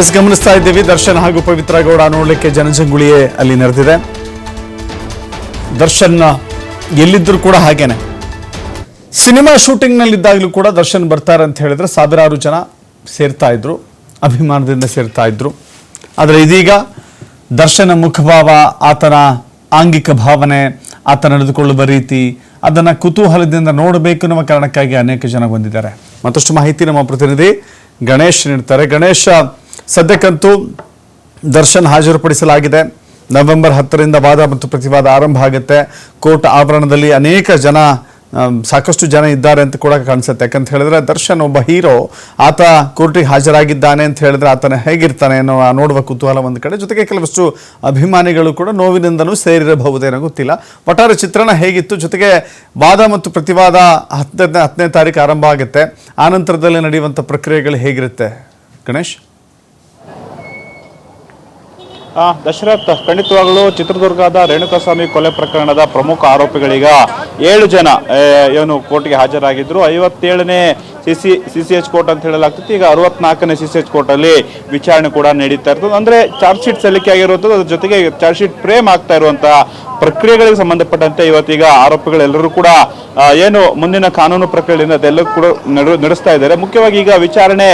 S, ಗಮನಿಸ್ತಾ ಇದ್ದೀವಿ. ದರ್ಶನ್ ಹಾಗೂ ಪವಿತ್ರ ಗೌಡ ನೋಡಲಿಕ್ಕೆ ಜನಜಂಗುಳಿಯೇ ಅಲ್ಲಿ ನಡೆದಿದೆ ದರ್ಶನ್ ಎಲ್ಲಿದ್ದರೂ ಕೂಡ ಹಾಗೇನೆ. ಸಿನಿಮಾ ಶೂಟಿಂಗ್ನಲ್ಲಿದ್ದಾಗಲೂ ಕೂಡ ದರ್ಶನ್ ಬರ್ತಾರೆ ಅಂತ ಹೇಳಿದ್ರೆ ಸಾವಿರಾರು ಜನ ಸೇರ್ತಾ ಇದ್ರು, ಅಭಿಮಾನದಿಂದ ಸೇರ್ತಾ ಇದ್ರು. ಆದರೆ ಇದೀಗ ದರ್ಶನ ಮುಖಭಾವ, ಆತನ ಆಂಗಿಕ ಭಾವನೆ, ಆತ ನಡೆದುಕೊಳ್ಳುವ ರೀತಿ, ಅದನ್ನ ಕುತೂಹಲದಿಂದ ನೋಡಬೇಕು ಎನ್ನುವ ಕಾರಣಕ್ಕಾಗಿ ಅನೇಕ ಜನ ಬಂದಿದ್ದಾರೆ. ಮತ್ತಷ್ಟು ಮಾಹಿತಿ ನಮ್ಮ ಪ್ರತಿನಿಧಿ ಗಣೇಶ್ ನೀಡ್ತಾರೆ. ಗಣೇಶ ಸದ್ಯಕ್ಕಂತೂ ದರ್ಶನ್ ಹಾಜರುಪಡಿಸಲಾಗಿದೆ. ನವೆಂಬರ್ ಹತ್ತರಿಂದ ವಾದ ಮತ್ತು ಪ್ರತಿವಾದ ಆರಂಭ ಆಗುತ್ತೆ. ಕೋರ್ಟ್ ಆವರಣದಲ್ಲಿ ಅನೇಕ ಜನ ಸಾಕಷ್ಟು ಜನ ಇದ್ದಾರೆ ಅಂತ ಕೂಡ ಕಾಣಿಸುತ್ತೆ. ಯಾಕಂತ ಹೇಳಿದ್ರೆ ದರ್ಶನ್ ಒಬ್ಬ ಹೀರೋ ಆತ ಕೋರ್ಟಿಗೆ ಹಾಜರಾಗಿದ್ದಾನೆ ಅಂತ ಹೇಳಿದ್ರೆ ಆತನ ಹೇಗಿರ್ತಾನೆ ಅನ್ನೋ ಆ ನೋಡುವ ಕುತೂಹಲ ಒಂದು ಕಡೆ. ಜೊತೆಗೆ ಕೆಲವಷ್ಟು ಅಭಿಮಾನಿಗಳು ಕೂಡ ನೋವಿನಿಂದಲೂ ಸೇರಿರಬಹುದೇನೋ ಗೊತ್ತಿಲ್ಲ. ಒಟ್ಟಾರೆ ಚಿತ್ರಣ ಹೇಗಿತ್ತು? ಜೊತೆಗೆ ವಾದ ಮತ್ತು ಪ್ರತಿವಾದ ಹತ್ತನೇ ಹತ್ತನೇ ತಾರೀಕು ಆರಂಭ ಆಗುತ್ತೆ. ಆನಂತರದಲ್ಲಿ ನಡೆಯುವಂಥ ಪ್ರಕ್ರಿಯೆಗಳು ಹೇಗಿರುತ್ತೆ? ಗಣೇಶ್? ಆ, ದಶರಥ್ ಖಂಡಿತವಾಗಲೂ ಚಿತ್ರದುರ್ಗದ ರೇಣುಕಾಸ್ವಾಮಿ ಕೊಲೆ ಪ್ರಕರಣದ ಪ್ರಮುಖ ಆರೋಪಿಗಳೀಗ ಏಳು ಜನ ಏನು ಕೋರ್ಟ್ಗೆ ಹಾಜರಾಗಿದ್ದರು ಐವತ್ತೇಳನೇ ಸಿ ಸಿ ಎಚ್ ಕೋರ್ಟ್ ಅಂತ ಹೇಳಲಾಗ್ತಿತ್ತು. ಈಗ ಅರವತ್ನಾಲ್ಕನೇ ಸಿ ಸಿ ಎಚ್ ಕೋರ್ಟಲ್ಲಿ ವಿಚಾರಣೆ ಕೂಡ ನಡೀತಾ ಇರ್ತದೆ. ಅಂದರೆ ಚಾರ್ಜ್ ಶೀಟ್ ಸಲ್ಲಿಕೆ ಆಗಿರುವಂಥದ್ದು, ಅದ್ರ ಜೊತೆಗೆ ಚಾರ್ಜ್ ಶೀಟ್ ಫ್ರೇಮ್ ಆಗ್ತಾ ಇರುವಂತಹ ಪ್ರಕ್ರಿಯೆಗಳಿಗೆ ಸಂಬಂಧಪಟ್ಟಂತೆ ಇವತ್ತೀಗ ಆರೋಪಿಗಳೆಲ್ಲರೂ ಕೂಡ ಏನು ಮುಂದಿನ ಕಾನೂನು ಪ್ರಕ್ರಿಯೆಯಿಂದ ಅದೆಲ್ಲರೂ ಕೂಡ ನಡು, ನಡೆಸ್ತಾ ಇದ್ದಾರೆ. ಮುಖ್ಯವಾಗಿ ಈಗ ವಿಚಾರಣೆ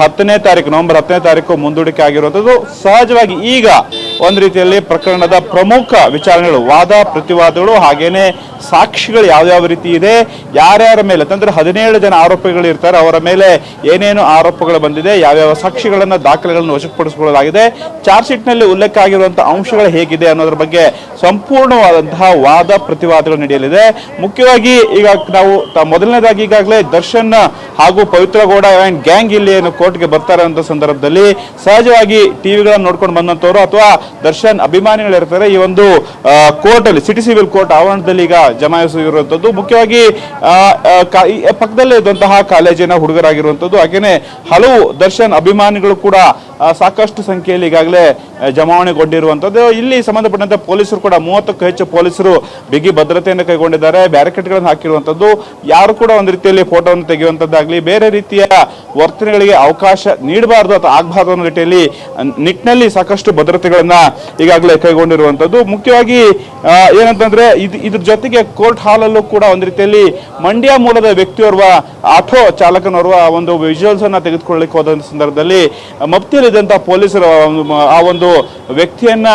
ಹತ್ತನೇ ತಾರೀಕು, ನವೆಂಬರ್ ಹತ್ತನೇ ತಾರೀಕು ಮುಂದೂಡಿಕೆ ಆಗಿರುವಂಥದ್ದು. ಸಹಜವಾಗಿ ಈಗ ಒಂದು ರೀತಿಯಲ್ಲಿ ಪ್ರಕರಣದ ಪ್ರಮುಖ ವಿಚಾರಣೆಗಳು, ವಾದ, ಪ್ರತಿವಾದಗಳು ಹಾಗೇನೆ ಸಾಕ್ಷಿಗಳು ಯಾವ್ಯಾವ ರೀತಿ ಇದೆ, ಯಾರ್ಯಾರ ಮೇಲೆ, ಅಂತಂದ್ರೆ ಹದಿನೇಳು ಜನ ಆರೋಪಿಗಳು ಇರ್ತಾರೆ. ಅವರ ಮೇಲೆ ಏನೇನು ಆರೋಪಗಳು ಬಂದಿದೆ, ಯಾವ್ಯಾವ ಸಾಕ್ಷಿಗಳನ್ನ ದಾಖಲೆಗಳನ್ನು ವಶಪಡಿಸಿಕೊಳ್ಳಲಾಗಿದೆ, ಚಾರ್ಜ್ ಶೀಟ್ನಲ್ಲಿ ಉಲ್ಲೇಖ ಆಗಿರುವಂತಹ ಅಂಶಗಳು ಹೇಗಿದೆ ಅನ್ನೋದ್ರ ಬಗ್ಗೆ ಸಂಪೂರ್ಣವಾದಂತಹ ವಾದ ಪ್ರತಿವಾದಗಳು ನಡೆಯಲಿದೆ. ಮುಖ್ಯವಾಗಿ ಈಗ ನಾವು ಮೊದಲನೇದಾಗಿ ಈಗಾಗಲೇ ದರ್ಶನ್ ಹಾಗೂ ಪವಿತ್ರ ಗೌಡ ಅಂಡ್ ಗ್ಯಾಂಗ್ ಇಲ್ಲಿ ಏನು ಕೋರ್ಟ್ಗೆ ಬರ್ತಾರೆ ಅಂತ ಸಂದರ್ಭದಲ್ಲಿ ಸಹಜವಾಗಿ ಟಿವಿಗಳನ್ನು ನೋಡ್ಕೊಂಡು ಬಂದಂತವರು ಅಥವಾ ದರ್ಶನ್ ಅಭಿಮಾನಿಗಳಿರ್ತಾರೆ ಈ ಒಂದು ಕೋರ್ಟ್ ಅಲ್ಲಿ ಸಿಟಿ ಸಿವಿಲ್ ಕೋರ್ಟ್ ಆವರಣದಲ್ಲಿ ಈಗ ಜಮಾಯಿಸಿರುವಂತದ್ದು ಮುಖ್ಯವಾಗಿ ಪಕ್ಕದಲ್ಲೇ ಇದ್ದಂತಹ ಕಾಲೇಜಿನ ಹುಡುಗರಾಗಿರುವಂಥದ್ದು ಹಾಗೇನೆ ಹಲವು ದರ್ಶನ್ ಅಭಿಮಾನಿಗಳು ಕೂಡ ಸಾಕಷ್ಟು ಸಂಖ್ಯೆಯಲ್ಲಿ ಈಗಾಗಲೇ ಜಮಾವಣೆಗೊಂಡಿರುವಂಥದ್ದು. ಇಲ್ಲಿ ಸಂಬಂಧಪಟ್ಟಂತೆ ಪೊಲೀಸರು ಕೂಡ, ಮೂವತ್ತಕ್ಕೂ ಹೆಚ್ಚು ಪೊಲೀಸರು ಬಿಗಿ ಭದ್ರತೆಯನ್ನು ಕೈಗೊಂಡಿದ್ದಾರೆ. ಬ್ಯಾರಿಕೇಡ್ಗಳನ್ನು ಹಾಕಿರುವಂಥದ್ದು. ಯಾರು ಕೂಡ ಒಂದು ರೀತಿಯಲ್ಲಿ ಫೋಟೋವನ್ನು ತೆಗೆಯುವಂಥದ್ದಾಗಲಿ, ಬೇರೆ ರೀತಿಯ ವರ್ತನೆಗಳಿಗೆ ಅವಕಾಶ ನೀಡಬಾರದು ಅಥವಾ ಆಗಬಾರ್ದು ಅನ್ನೋ ರೀತಿಯಲ್ಲಿ, ನಿಟ್ಟಿನಲ್ಲಿ ಸಾಕಷ್ಟು ಭದ್ರತೆಗಳನ್ನು ಈಗಾಗಲೇ ಕೈಗೊಂಡಿರುವಂಥದ್ದು. ಮುಖ್ಯವಾಗಿ ಏನಂತಂದ್ರೆ, ಇದು, ಇದ್ರ ಜೊತೆಗೆ ಕೋರ್ಟ್ ಹಾಲಲ್ಲೂ ಕೂಡ ಒಂದು ರೀತಿಯಲ್ಲಿ ಮಂಡ್ಯ ಮೂಲದ ವ್ಯಕ್ತಿಯೋರ್ವ ಆಟೋ ಚಾಲಕನೋರ್ವ ಒಂದು ವಿಜುವಲ್ಸ್ ಅನ್ನ ತೆಗೆದುಕೊಳ್ಳಲಿಕ್ಕೆ ಹೋದ ಸಂದರ್ಭದಲ್ಲಿ ಮಫ್ತಿಯಲ್ಲಿದ್ದಂತ ಪೊಲೀಸರು ಆ- ಒಂದು ವ್ಯಕ್ತಿಯನ್ನ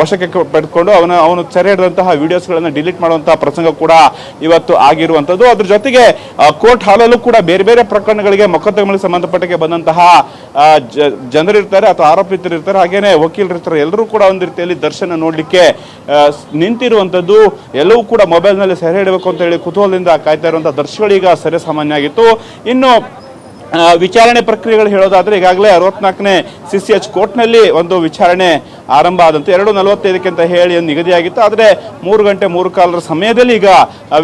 ವಶಕ್ಕೆ ಪಡೆದುಕೊಂಡು ಅವನ, ಅವನು ಸೆರೆ ಹಿಡಿದಂತಹ ವಿಡಿಯೋಸ್ಗಳನ್ನ ಡಿಲೀಟ್ ಮಾಡುವಂತಹ ಪ್ರಸಂಗ ಕೂಡ ಇವತ್ತು ಆಗಿರುವಂತದ್ದು ಅದ್ರ ಜೊತೆಗೆ ಕೋರ್ಟ್ ಹಾಲಲ್ಲೂ ಕೂಡ ಬೇರೆ ಬೇರೆ ಪ್ರಕರಣಗಳಿಗೆ ಮೊಕದ್ದಮೆಗಳಿಗೆ ಸಂಬಂಧಪಟ್ಟಕ್ಕೆ ಬಂದಂತಹ ಜನರಿರ್ತಾರೆ ಅಥವಾ ಆರೋಪಿತರಿರ್ತಾರೆ. ಹಾಗೇನೆ ವಕೀಲರು ಇರ್ತಾರೆ ಎಲ್ಲರೂ ಕೂಡ ಒಂದು ರೀತಿಯಲ್ಲಿ ದರ್ಶನ ನೋಡಲಿಕ್ಕೆ ನಿಂತಿರುವಂತದ್ದು ಎಲ್ಲವೂ ಕೂಡ ಮೊಬೈಲ್ನಲ್ಲಿ ಸೆರೆ ಹಿಡಬೇಕು ಅಂತ ಹೇಳಿ ಕುತೂಹಲದಿಂದ ಕಾಯ್ತಾ ಇರುವಂತಹ ಈಗ ಸರಿ ಸಾಮಾನ್ಯ ಆಗಿತ್ತು. ಇನ್ನು ವಿಚಾರಣೆ ಪ್ರಕ್ರಿಯೆಗಳು ಹೇಳೋದಾದ್ರೆ ಈಗಾಗಲೇ ಅರವತ್ನಾಲ್ಕನೇ ಸಿ ಸಿ ಎಚ್ ಕೋರ್ಟ್ನಲ್ಲಿ ಒಂದು ವಿಚಾರಣೆ ಆರಂಭ ಆದಂತೆ ಎರಡು ನಲವತ್ತೈದಕ್ಕೆ ಅಂತ ಹೇಳಿ ನಿಗದಿಯಾಗಿತ್ತು. ಆದರೆ ಮೂರು ಗಂಟೆ ಮೂರು ಕಾಲರ ಸಮಯದಲ್ಲಿ ಈಗ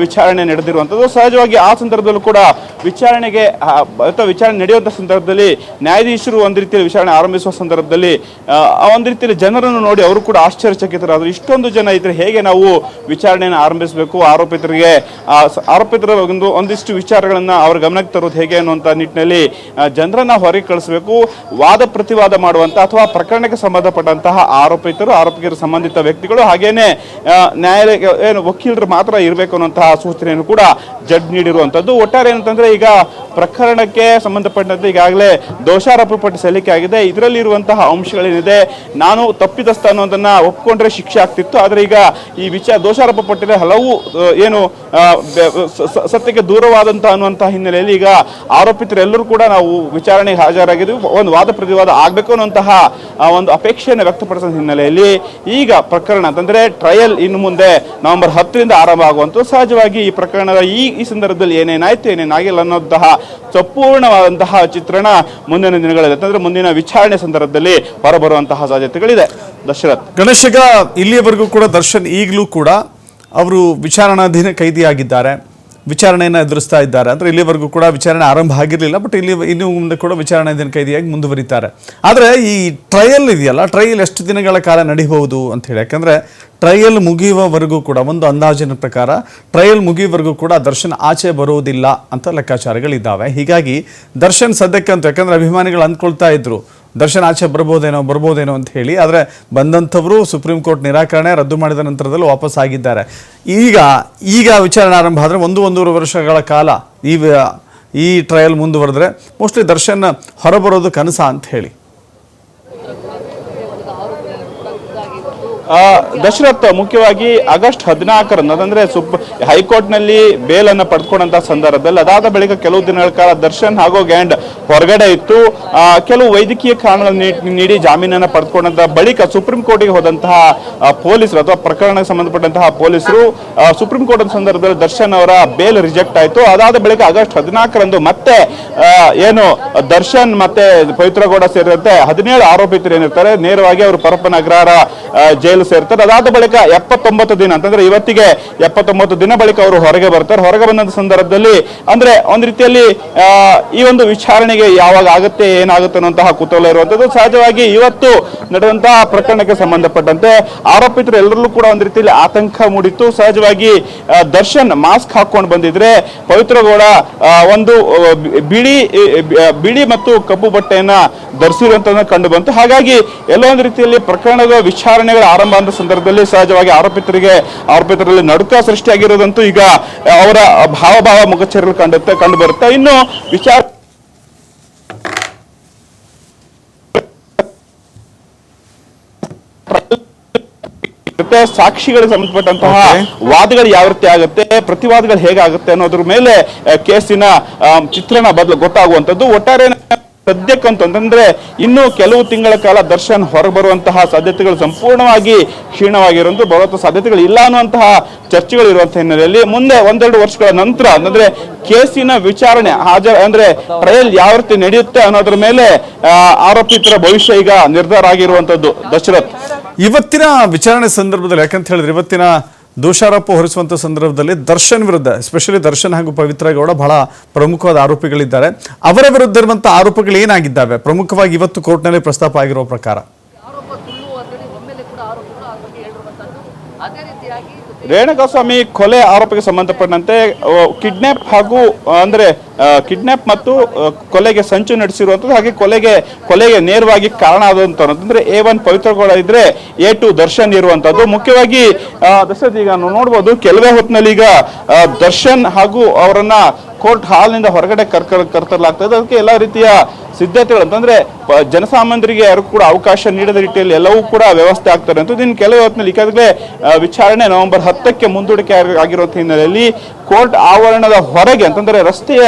ವಿಚಾರಣೆ ನಡೆದಿರುವಂಥದ್ದು. ಸಹಜವಾಗಿ ಆ ಸಂದರ್ಭದಲ್ಲೂ ಕೂಡ ವಿಚಾರಣೆಗೆ ಅಥವಾ ವಿಚಾರಣೆ ನಡೆಯುವಂಥ ಸಂದರ್ಭದಲ್ಲಿ ನ್ಯಾಯಾಧೀಶರು ಒಂದು ರೀತಿಯಲ್ಲಿ ವಿಚಾರಣೆ ಆರಂಭಿಸುವ ಸಂದರ್ಭದಲ್ಲಿ ಒಂದು ರೀತಿಯಲ್ಲಿ ಜನರನ್ನು ನೋಡಿ ಅವರು ಕೂಡ ಆಶ್ಚರ್ಯಚಕಿತರಾದರು. ಇಷ್ಟೊಂದು ಜನ ಇದ್ರೆ ಹೇಗೆ ನಾವು ವಿಚಾರಣೆಯನ್ನು ಆರಂಭಿಸಬೇಕು? ಆರೋಪಿತರಿಗೆ ಆರೋಪಿತರ ಒಂದು, ಒಂದಿಷ್ಟು ವಿಚಾರಗಳನ್ನು ಅವರ ಗಮನಕ್ಕೆ ತರೋದು ಹೇಗೆ ಅನ್ನುವಂಥ ನಿಟ್ಟಿನಲ್ಲಿ ಜನರನ್ನು ಹೊರಗೆ ಕಳಿಸಬೇಕು. ವಾದ ಪ್ರತಿವಾದ ಮಾಡುವಂಥ ಅಥವಾ ಪ್ರಕರಣಕ್ಕೆ ಸಂಬಂಧಪಟ್ಟಂತಹ ಆರೋಪಿತರು ಆರೋಪಿಗೆ ಸಂಬಂಧಿತ ವ್ಯಕ್ತಿಗಳು ಹಾಗೇನೆ ನ್ಯಾಯಾಲಯ ಏನು ವಕೀಲರು ಮಾತ್ರ ಇರಬೇಕು ಅನ್ನುವಂತಹ ಸೂಚನೆಯನ್ನು ಕೂಡ ಜಡ್ ನೀಡಿರುವಂಥದ್ದು. ಒಟ್ಟಾರೆ ಏನಂತಂದ್ರೆ ಈಗ ಪ್ರಕರಣಕ್ಕೆ ಸಂಬಂಧಪಟ್ಟಂತೆ ಈಗಾಗಲೇ ದೋಷಾರೋಪ ಪಟ್ಟಿ ಸಲ್ಲಿಕೆ ಆಗಿದೆ. ಇದರಲ್ಲಿರುವಂತಹ ಅಂಶಗಳೇನಿದೆ, ನಾನು ತಪ್ಪಿತಸ್ಥ ಅನ್ನೋದನ್ನ ಒಪ್ಕೊಂಡ್ರೆ ಶಿಕ್ಷೆ ಆಗ್ತಿತ್ತು. ಆದರೆ ಈಗ ಈ ವಿಚಾರ ದೋಷಾರೋಪ ಪಟ್ಟಿನ ಹಲವು ಏನು ಸತ್ಯಕ್ಕೆ ದೂರವಾದಂತ ಅನ್ನುವಂತಹ ಹಿನ್ನೆಲೆಯಲ್ಲಿ ಈಗ ಆರೋಪಿತರೆಲ್ಲರೂ ಕೂಡ ನಾವು ವಿಚಾರಣೆಗೆ ಹಾಜರಾಗಿದ್ವಿ ಒಂದು ವಾದ ಪ್ರತಿವಾದ ಆಗಬೇಕು ಅನ್ನುವಂತಹ ಒಂದು ಅಪೇಕ್ಷೆಯನ್ನು ವ್ಯಕ್ತಪಡಿಸಿದ ಹಿನ್ನೆಲೆಯಲ್ಲಿ ಈಗ ಪ್ರಕರಣ ಅಂತಂದ್ರೆ ಟ್ರಯಲ್ ಇನ್ನು ಮುಂದೆ ನವೆಂಬರ್ ಹತ್ತರಿಂದ ಆರಂಭ ಆಗುವಂತ ಸಹಜವಾಗಿ ಈ ಪ್ರಕರಣದ ಈ ಈ ಸಂದರ್ಭದಲ್ಲಿ ಏನೇನಾಯ್ತು, ಏನೇನಾಗಿಲ್ಲ ಅನ್ನೋಂತಹ ಸಂಪೂರ್ಣವಾದಂತಹ ಚಿತ್ರಣ ಮುಂದಿನ ದಿನಗಳಲ್ಲಿ, ಅಂತಂದ್ರೆ ಮುಂದಿನ ವಿಚಾರಣೆ ಸಂದರ್ಭದಲ್ಲಿ ಹೊರಬರುವಂತಹ ಸಾಧ್ಯತೆಗಳಿದೆ. ದಶರಥ್. ಗಣೇಶಗ ಇಲ್ಲಿಯವರೆಗೂ ಕೂಡ ದರ್ಶನ್ ಈಗಲೂ ಕೂಡ ಅವರು ವಿಚಾರಣಾಧೀನ ಕೈದಿಯಾಗಿದ್ದಾರೆ, ವಿಚಾರಣೆಯನ್ನು ಎದುರಿಸ್ತಾ ಇದ್ದಾರೆ. ಅಂದರೆ ಇಲ್ಲಿವರೆಗೂ ಕೂಡ ವಿಚಾರಣೆ ಆರಂಭ ಆಗಿರಲಿಲ್ಲ ಬಟ್ ಇಲ್ಲಿ, ಇನ್ನು ಮುಂದೆ ಕೂಡ ವಿಚಾರಣಾಧೀನ ಕೈದಿಯಾಗಿ ಮುಂದುವರಿತಾರೆ. ಆದರೆ ಈ ಟ್ರಯಲ್ ಇದೆಯಲ್ಲ ಟ್ರಯಲ್ ಎಷ್ಟು ದಿನಗಳ ಕಾಲ ನಡೀಬಹುದು ಅಂತ ಹೇಳಿ. ಯಾಕಂದರೆ ಟ್ರಯಲ್ ಮುಗಿಯುವವರೆಗೂ ಕೂಡ ಒಂದು ಅಂದಾಜಿನ ಪ್ರಕಾರ ಟ್ರಯಲ್ ಮುಗಿಯುವವರೆಗೂ ಕೂಡ ದರ್ಶನ್ ಆಚೆ ಬರುವುದಿಲ್ಲ ಅಂತ ಲೆಕ್ಕಾಚಾರಗಳಿದ್ದಾವೆ. ಹೀಗಾಗಿ ದರ್ಶನ್ ಸದ್ಯಕ್ಕಂತೂ ಯಾಕಂದರೆ ಅಭಿಮಾನಿಗಳು ಅಂದ್ಕೊಳ್ತಾ ಇದ್ರು ದರ್ಶನ್ ಆಚೆ ಬರ್ಬೋದೇನೋ ಬರ್ಬೋದೇನೋ ಅಂತ ಹೇಳಿ, ಆದರೆ ಬಂದಂಥವರು ಸುಪ್ರೀಂ ಕೋರ್ಟ್ ನಿರಾಕರಣೆ ರದ್ದು ಮಾಡಿದ ನಂತರದಲ್ಲಿ ವಾಪಸ್ ಆಗಿದ್ದಾರೆ. ಈಗ ಈಗ ವಿಚಾರಣೆ ಆರಂಭ ಆದರೆ ಒಂದು, ಒಂದೂವರೆ ವರ್ಷಗಳ ಕಾಲ ಈ ಈ ಟ್ರಯಲ್ ಮುಂದುವರೆದ್ರೆ ಮೋಸ್ಟ್ಲಿ ದರ್ಶನ್ ಹೊರಬರೋದು ಕನಸ ಅಂತ ಹೇಳಿ. ದಶರಥ್ ಮುಖ್ಯವಾಗಿ ಆಗಸ್ಟ್ ಹದಿನಾಲ್ಕರಂದು, ಅದಂದ್ರೆ ಸುಪ್, ಹೈಕೋರ್ಟ್ನಲ್ಲಿ ಬೇಲನ್ನು ಪಡೆದುಕೊಂಡಂತ ಸಂದರ್ಭದಲ್ಲಿ, ಅದಾದ ಬಳಿಕ ಕೆಲವು ದಿನಗಳ ಕಾಲ ದರ್ಶನ್ ಹಾಗೂ ಗ್ಯಾಂಡ್ ಹೊರಗಡೆ ಇತ್ತು. ಕೆಲವು ವೈದ್ಯಕೀಯ ಕಾರಣಗಳನ್ನು ನೀಡಿ ಜಾಮೀನನ್ನು ಪಡೆದುಕೊಂಡಂತಹ ಬಳಿಕ ಸುಪ್ರೀಂ ಕೋರ್ಟ್ಗೆ ಹೋದಂತಹ ಪೊಲೀಸರು ಅಥವಾ ಪ್ರಕರಣಕ್ಕೆ ಸಂಬಂಧಪಟ್ಟಂತಹ ಪೊಲೀಸರು ಸುಪ್ರೀಂ ಕೋರ್ಟ್ ಸಂದರ್ಭದಲ್ಲಿ ದರ್ಶನ್ ಅವರ ಬೇಲ್ ರಿಜೆಕ್ಟ್ ಆಯಿತು. ಅದಾದ ಬಳಿಕ ಆಗಸ್ಟ್ ಹದಿನಾಲ್ಕರಂದು ಮತ್ತೆ ಏನು ದರ್ಶನ್ ಮತ್ತೆ ಪವಿತ್ರಗೌಡ ಸೇರಿದಂತೆ ಹದಿನೇಳು ಆರೋಪಿತರು ಏನಿರ್ತಾರೆ, ನೇರವಾಗಿ ಅವರು ಪರಪ್ಪನ ಅಗ್ರಹಾರ ಜೈಲು ಸೇರ್ತಾರೆ. ಅದಾದ ಬಳಿಕ ಎಪ್ಪತ್ತೊಂಬತ್ತು ದಿನ, ಅಂತಂದ್ರೆ ಇವತ್ತಿಗೆ ಎಪ್ಪತ್ತೊಂಬತ್ತು ದಿನ ಬಳಿಕ ಅವರು ಹೊರಗೆ ಬರ್ತಾರೆ. ಹೊರಗೆ ಬಂದಂತ ಸಂದರ್ಭದಲ್ಲಿ, ಅಂದ್ರೆ ಒಂದು ರೀತಿಯಲ್ಲಿ ಈ ಒಂದು ವಿಚಾರಣೆಗೆ ಯಾವಾಗ ಆಗುತ್ತೆ, ಏನಾಗುತ್ತೆ ಅನ್ನುವಂತಹ ಕುತೂಹಲ ಇರುವಂತದ್ದು ಸಹಜವಾಗಿ ಇವತ್ತು ನಡೆದಂತಹ ಪ್ರಕರಣಕ್ಕೆ ಸಂಬಂಧಪಟ್ಟಂತೆ ಆರೋಪಿತರು ಎಲ್ಲರಲ್ಲೂ ಕೂಡ ಒಂದು ರೀತಿಯಲ್ಲಿ ಆತಂಕ ಮೂಡಿತ್ತು. ಸಹಜವಾಗಿ ದರ್ಶನ್ ಮಾಸ್ಕ್ ಹಾಕೊಂಡು ಬಂದಿದ್ರೆ ಪವಿತ್ರಗೌಡ ಒಂದು ಬಿಳಿ ಬಿಳಿ ಮತ್ತು ಕಪ್ಪು ಬಟ್ಟೆಯನ್ನ ಧರಿಸಿರುವಂತ ಕಂಡು ಬಂತು. ಹಾಗಾಗಿ ಎಲ್ಲೋ ಒಂದು ರೀತಿಯಲ್ಲಿ ಪ್ರಕರಣದ ವಿಚಾರಣೆಗಳ ಆರಂಭ ಆದ ಸಂದರ್ಭದಲ್ಲಿ ಸಹಜವಾಗಿ ಆರೋಪಿತರಿಗೆ, ಆರೋಪಿತರಲ್ಲಿ ನಡುಕ ಸೃಷ್ಟಿಯಾಗಿರೋದಂತೂ ಈಗ ಅವರ ಭಾವಭಾವ ಮುಖಚರ್ಯಗಳು ಕಂಡುತ್ತೆ ಕಂಡು ಬರುತ್ತೆ. ಇನ್ನು ವಿಚಾರ ಮತ್ತೆ ಸಾಕ್ಷಿಗಳಿಗೆ ಸಂಬಂಧಪಟ್ಟಂತಹ ವಾದಗಳು ಯಾವ ರೀತಿ ಆಗುತ್ತೆ ಪ್ರತಿವಾದಗಳು ಹೇಗಾಗುತ್ತೆ ಅನ್ನೋದ್ರ ಮೇಲೆ ಕೇಸಿನ ಚಿತ್ರಣ ಬದಲು ಗೊತ್ತಾಗುವಂಥದ್ದು. ಒಟ್ಟಾರೆ ಸದ್ಯಕ್ಕಂತಂದ್ರೆ ಇನ್ನು ಕೆಲವು ತಿಂಗಳ ಕಾಲ ದರ್ಶನ್ ಹೊರಗೆ ಬರುವಂತಹ ಸಾಧ್ಯತೆಗಳು ಸಂಪೂರ್ಣವಾಗಿ ಕ್ಷೀಣವಾಗಿರೋದು ಬರುವಂತಹ ಸಾಧ್ಯತೆಗಳು ಇಲ್ಲ ಅನ್ನುವಂತಹ ಚರ್ಚೆಗಳು ಇರುವಂತಹ ಹಿನ್ನೆಲೆಯಲ್ಲಿ ಮುಂದೆ ಒಂದೆರಡು ವರ್ಷಗಳ ನಂತರ ಅಂದ್ರೆ ಕೇಸಿನ ವಿಚಾರಣೆ ಹಾಜರ್ ಅಂದ್ರೆ ಟ್ರಯಲ್ ಯಾವ ರೀತಿ ನಡೆಯುತ್ತೆ ಅನ್ನೋದ್ರ ಮೇಲೆ ಆರೋಪಿತರ ಭವಿಷ್ಯ ಈಗ ನಿರ್ಧಾರ ಆಗಿರುವಂತದ್ದು ದಶರಥ್. ಇವತ್ತಿನ ವಿಚಾರಣೆ ಸಂದರ್ಭದಲ್ಲಿ, ಯಾಕಂತ ಹೇಳಿದ್ರೆ ಇವತ್ತಿನ ದೋಷಾರೋಪ ಹೊರಿಸುವಂಥ ಸಂದರ್ಭದಲ್ಲಿ ದರ್ಶನ್ ವಿರುದ್ಧ ಎಸ್ಪೆಷಲಿ ದರ್ಶನ್ ಹಾಗೂ ಪವಿತ್ರ ಗೌಡ ಬಹಳ ಪ್ರಮುಖವಾದ ಆರೋಪಿಗಳಿದ್ದಾರೆ. ಅವರ ವಿರುದ್ಧ ಇರುವಂಥ ಆರೋಪಗಳು ಏನಾಗಿದ್ದಾವೆ? ಪ್ರಮುಖವಾಗಿ ಇವತ್ತು ಕೋರ್ಟ್ನಲ್ಲಿ ಪ್ರಸ್ತಾಪ ಆಗಿರುವ ಪ್ರಕಾರ. ರೇಣುಕಾಸ್ವಾಮಿ ಕೊಲೆ ಆರೋಪಕ್ಕೆ ಸಂಬಂಧಪಟ್ಟಂತೆ ಕಿಡ್ನಾಪ್ ಹಾಗೂ ಅಂದ್ರೆ ಕಿಡ್ನಾಪ್ ಮತ್ತು ಕೊಲೆಗೆ ಸಂಚು ನಡೆಸಿರುವಂಥದ್ದು ಹಾಗೆ ಕೊಲೆಗೆ ಕೊಲೆಗೆ ನೇರವಾಗಿ ಕಾರಣ ಆದಂತ ಅಂದ್ರೆ ಎ ಒನ್ ಪವಿತ್ರಗೌಡ ಇದ್ರೆ ಎ ಟು ದರ್ಶನ್ ಇರುವಂತದ್ದು ಮುಖ್ಯವಾಗಿ ದಶರಥ್ ಈಗ ನೋಡ್ಬೋದು, ಕೆಲವೇ ಹೊತ್ತಿನಲ್ಲಿ ಈಗ ದರ್ಶನ್ ಹಾಗೂ ಅವರನ್ನ ಕೋರ್ಟ್ ಹಾಲ್ನಿಂದ ಹೊರಗಡೆ ಕರ್ಕ ಕರ್ತರಲಾಗ್ತದೆ. ಅದಕ್ಕೆ ಎಲ್ಲ ರೀತಿಯ ಸಿದ್ಧತೆಗಳು. ಅಂತಂದ್ರೆ ಜನಸಾಮಾನ್ಯರಿಗೆ ಯಾರು ಕೂಡ ಅವಕಾಶ ನೀಡದ ರೀತಿಯಲ್ಲಿ ಎಲ್ಲವೂ ಕೂಡ ವ್ಯವಸ್ಥೆ ಆಗ್ತಾರೆ. ಅಂತ ಇನ್ನು ಕೆಲವು ಹೊತ್ತಿನಲ್ಲಿ ಈಗಾಗಲೇ ವಿಚಾರಣೆ ನವೆಂಬರ್ ಹತ್ತಕ್ಕೆ ಮುಂದೂಡಿಕೆ ಆಗಿರೋ ಹಿನ್ನೆಲೆಯಲ್ಲಿ ಕೋರ್ಟ್ ಆವರಣದ ಹೊರಗೆ, ಅಂತಂದ್ರೆ ರಸ್ತೆಯ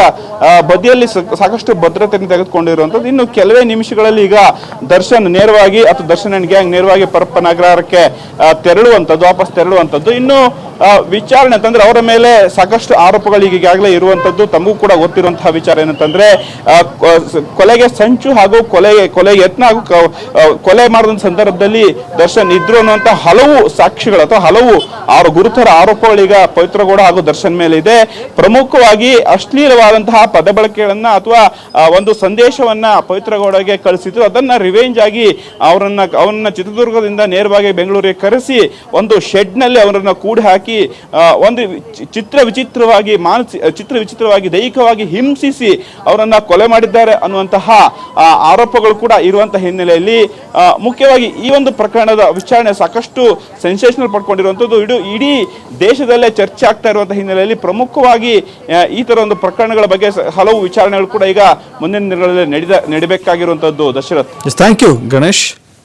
ಬದಿಯಲ್ಲಿ ಸಾಕಷ್ಟು ಭದ್ರತೆಯನ್ನು ತೆಗೆದುಕೊಂಡಿರುವಂಥದ್ದು. ಇನ್ನು ಕೆಲವೇ ನಿಮಿಷಗಳಲ್ಲಿ ಈಗ ದರ್ಶನ್ ನೇರವಾಗಿ, ಅಥವಾ ದರ್ಶನ್ ಅಂಡ್ ಗ್ಯಾಂಗ್ ನೇರವಾಗಿ ಪರಪ್ಪ ನಗರಕ್ಕೆ ತೆರಳುವಂಥದ್ದು, ವಾಪಸ್ ತೆರಳುವಂಥದ್ದು. ಇನ್ನು ವಿಚಾರಣೆ, ಅಂತಂದ್ರೆ ಅವರ ಮೇಲೆ ಸಾಕಷ್ಟು ಆರೋಪಗಳು ಈಗ ಈಗಾಗಲೇ ಇರುವಂತದ್ದು ತಮಗೂ ಕೂಡ ಗೊತ್ತಿರುವಂತಹ ವಿಚಾರ ಏನಂತಂದ್ರೆ ಕೊಲೆಗೆ ಸಂಚು ಹಾಗೂ ಕೊಲೆಗೆ ಕೊಲೆ ಯತ್ನ ಹಾಗೂ ಕೊಲೆ ಮಾಡಿದ ಸಂದರ್ಭದಲ್ಲಿ ದರ್ಶನ್ ಇದ್ರು ಅನ್ನುವಂತ ಹಲವು ಸಾಕ್ಷಿಗಳು, ಅಥವಾ ಹಲವು ಆರು ಗುರುತರ ಆರೋಪಗಳೀಗ ಪವಿತ್ರಗೌಡ ಹಾಗೂ ದರ್ಶನ್ ಮೇಲೆ ಇದೆ ಪ್ರಮುಖವಾಗಿ ಅಶ್ಲೀಲವಾದಂತಹ ಪದ ಬಳಕೆಗಳನ್ನ ಅಥವಾ ಒಂದು ಸಂದೇಶವನ್ನ ಪವಿತ್ರಗೌಡಗೆ ಕಳಿಸಿತು ಅದನ್ನ ರಿವೆಂಜ್ ಆಗಿ ಅವರನ್ನ ಅವರನ್ನ ಚಿತ್ರದುರ್ಗದಿಂದ ನೇರವಾಗಿ ಬೆಂಗಳೂರಿಗೆ ಕರೆಸಿ, ಒಂದು ಶೆಡ್ನಲ್ಲಿ ಅವರನ್ನು ಕೂಡಿ ಹಾಕಿ ಒಂದು ಚಿತ್ರ ವಿಚಿತ್ರವಾಗಿ ಮಾನಸಿ, ಚಿತ್ರ ವಿಚಿತ್ರವಾಗಿ ದೈಹಿಕವಾಗಿ ಹಿಂಸಿಸಿ ಅವರನ್ನು ಕೊಲೆ ಮಾಡಿದ್ದಾರೆ ಅನ್ನುವಂತಹ ಆರೋಪಗಳು ಕೂಡ ಇರುವಂತಹ ಹಿನ್ನೆಲೆಯಲ್ಲಿ ಮುಖ್ಯವಾಗಿ ಈ ಒಂದು ಪ್ರಕರಣದ ವಿಚಾರಣೆ ಸಾಕಷ್ಟು ಸೆನ್ಸೇಷನಲ್ ಪಡ್ಕೊಂಡಿರುವಂಥದ್ದು ಇಡೀ ದೇಶದಲ್ಲೇ ಚರ್ಚೆ ಆಗ್ತಾ ಇರುವಂತಹ ಹಿನ್ನೆಲೆಯಲ್ಲಿ ಪ್ರಮುಖವಾಗಿ ಈ ಥರ ಒಂದು ಪ್ರಕರಣಗಳ ಬಗ್ಗೆ ಹಲವು ವಿಚಾರಣೆಗಳು ಕೂಡ ಈಗ ಮುಂದಿನ ದಿನಗಳಲ್ಲಿ ನಡೆದ ನಡಿಬೇಕಾಗಿರುವಂಥದ್ದು ದಶರಥ್. Thank you Ganesh.